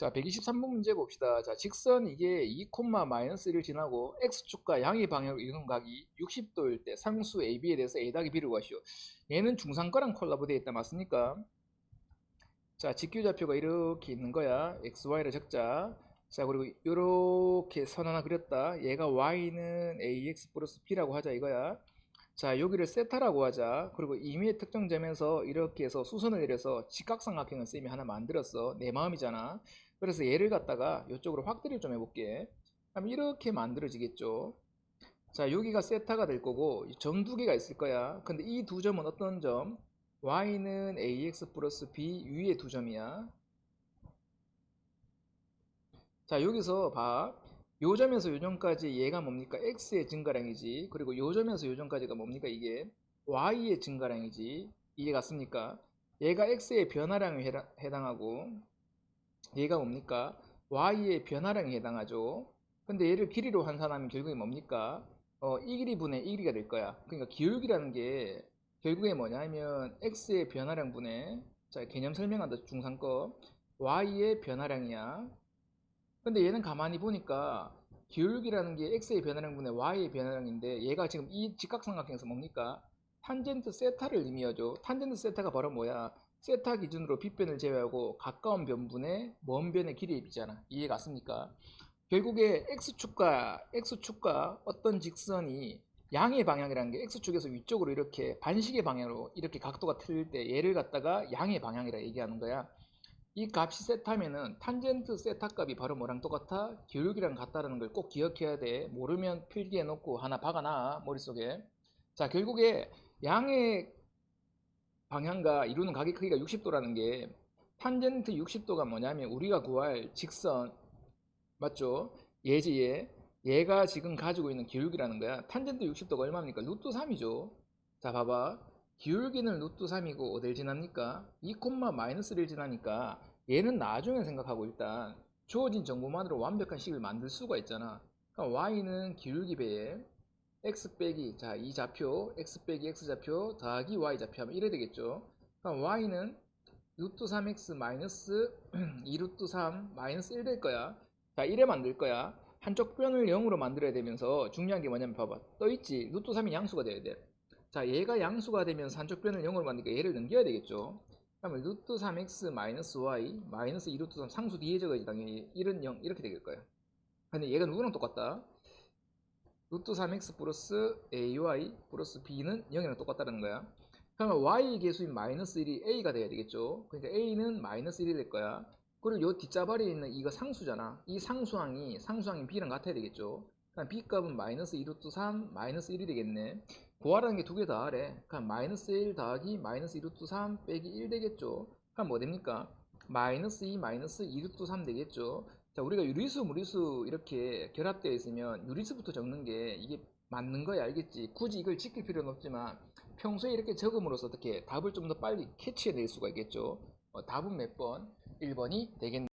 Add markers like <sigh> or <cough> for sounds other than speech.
자, 123번 문제 봅시다. 자, 직선 이게 2, 마이너스 1을 지나고 x축과 양의 방향으로 이동 각이 60도일 때 상수 AB에 대해서 A 더하기 B를 구하시오. 얘는 중상거랑 콜라보 되어 있다 맞습니까? 자, 직규좌표가 이렇게 있는 거야. XY를 적자. 자, 그리고 이렇게 선 하나 그렸다. 얘가 Y는 AX 플러스 B라고 하자 이거야. 자, 여기를 세타라고 하자. 그리고 임의의 특정점에서 이렇게 해서 수선을 내려서 직각삼각형을 쌤이 하나 만들었어. 내 마음이잖아. 그래서 얘를 갖다가 이쪽으로 확대를 좀 해볼게. 그럼 이렇게 만들어지겠죠. 자, 여기가 세타가 될 거고 점 두 개가 있을 거야. 근데 이 두 점은 어떤 점? y는 ax 플러스 b 위에 두 점이야. 자, 여기서 봐. 요 점에서 요 점까지 얘가 뭡니까? x의 증가량이지. 그리고 요 점에서 요 점까지가 뭡니까? 이게 y의 증가량이지. 이해 갔습니까? 얘가 x의 변화량에 해당- 해당하고 얘가 뭡니까? y의 변화량에 해당하죠. 근데 얘를 길이로 환산하면 결국에 뭡니까? 어, 이 길이 분의 이 길이가 될 거야. 그러니까 기울기라는 게 결국에 뭐냐면 x의 변화량 분의 자 개념 설명한다 중상 거 y의 변화량이야. 근데 얘는 가만히 보니까 기울기라는 게 x의 변화량 분의 y의 변화량인데 얘가 지금 이 직각삼각형에서 뭡니까? 탄젠트 세타를 의미하죠. 탄젠트 세타가 바로 뭐야? 세타 기준으로 빗변을 제외하고 가까운 변분의 먼 변의 길이의 비잖아. 이해 갔습니까? 결국에 x축과 x축과 어떤 직선이 양의 방향이라는 게 x축에서 위쪽으로 이렇게 반식의 방향으로 이렇게 각도가 틀릴 때 얘를 갖다가 양의 방향이라 얘기하는 거야. 이 값이 세타면은 탄젠트 세타 값이 바로 뭐랑 똑같아? 기울기랑 같다는 걸 꼭 기억해야 돼. 모르면 필기해 놓고 하나 박아놔 머릿속에. 자 결국에 양의 방향과 이루는 각의 크기가 60도라는 게 탄젠트 60도가 뭐냐면 우리가 구할 직선 맞죠? 예지 얘. 얘가 지금 가지고 있는 기울기라는 거야. 탄젠트 60도가 얼마입니까? 루트 3이죠. 자, 봐봐. 기울기는 루트 3이고 어딜 지납니까? 2, 마이너스를 지나니까 얘는 나중에 생각하고 일단 주어진 정보만으로 완벽한 식을 만들 수가 있잖아. 그럼 y는 기울기 배에 x 빼기 자, 이 좌표 x 빼기 x 좌표 더하기 y 좌표 하면 이래 되겠죠. 그럼 y는 루트 3x 마이너스 <clears throat> 2 루트 3 마이너스 1 될 거야. 자, 이래 만들 거야. 한쪽 변을 0으로 만들어야 되면서 중요한 게 뭐냐면 봐봐. 떠있지. 루트 3이 양수가 돼야 돼. 자, 얘가 양수가 되면서 한쪽 변을 0으로 만드니까 얘를 넘겨야 되겠죠. 그러면 루트 3x 마이너스 y 마이너스 2 루트 3 상수 뒤에 적어야지 당연히 1은 0 이렇게 될 거야. 근데 얘가 누구랑 똑같다? 루트 3x 플러스 ay 플러스 b는 0이랑 똑같다는 거야. 그러면 y 계수인 마이너스 1이 a가 돼야 되겠죠. 그러니까 a는 마이너스 1이 될 거야. 그리고 요 뒷자발에 있는 이거 상수잖아. 이 상수항이 상수항인 b랑 같아야 되겠죠. 그럼 b 값은 마이너스 2 루트 3 마이너스 1이 되겠네. 구하라는 게 두 개다 하래. 그럼 마이너스 1 더하기 마이너스 2 루트 3 빼기 1 되겠죠. 그럼 뭐 됩니까? 마이너스 2 마이너스 2 루트 3 되겠죠. 자, 우리가 유리수, 무리수 이렇게 결합되어 있으면 유리수부터 적는 게 이게 맞는 거야, 알겠지? 굳이 이걸 지킬 필요는 없지만 평소에 이렇게 적음으로써 어떻게 답을 좀 더 빨리 캐치해낼 수가 있겠죠. 어, 답은 몇 번? 1번이 되겠네.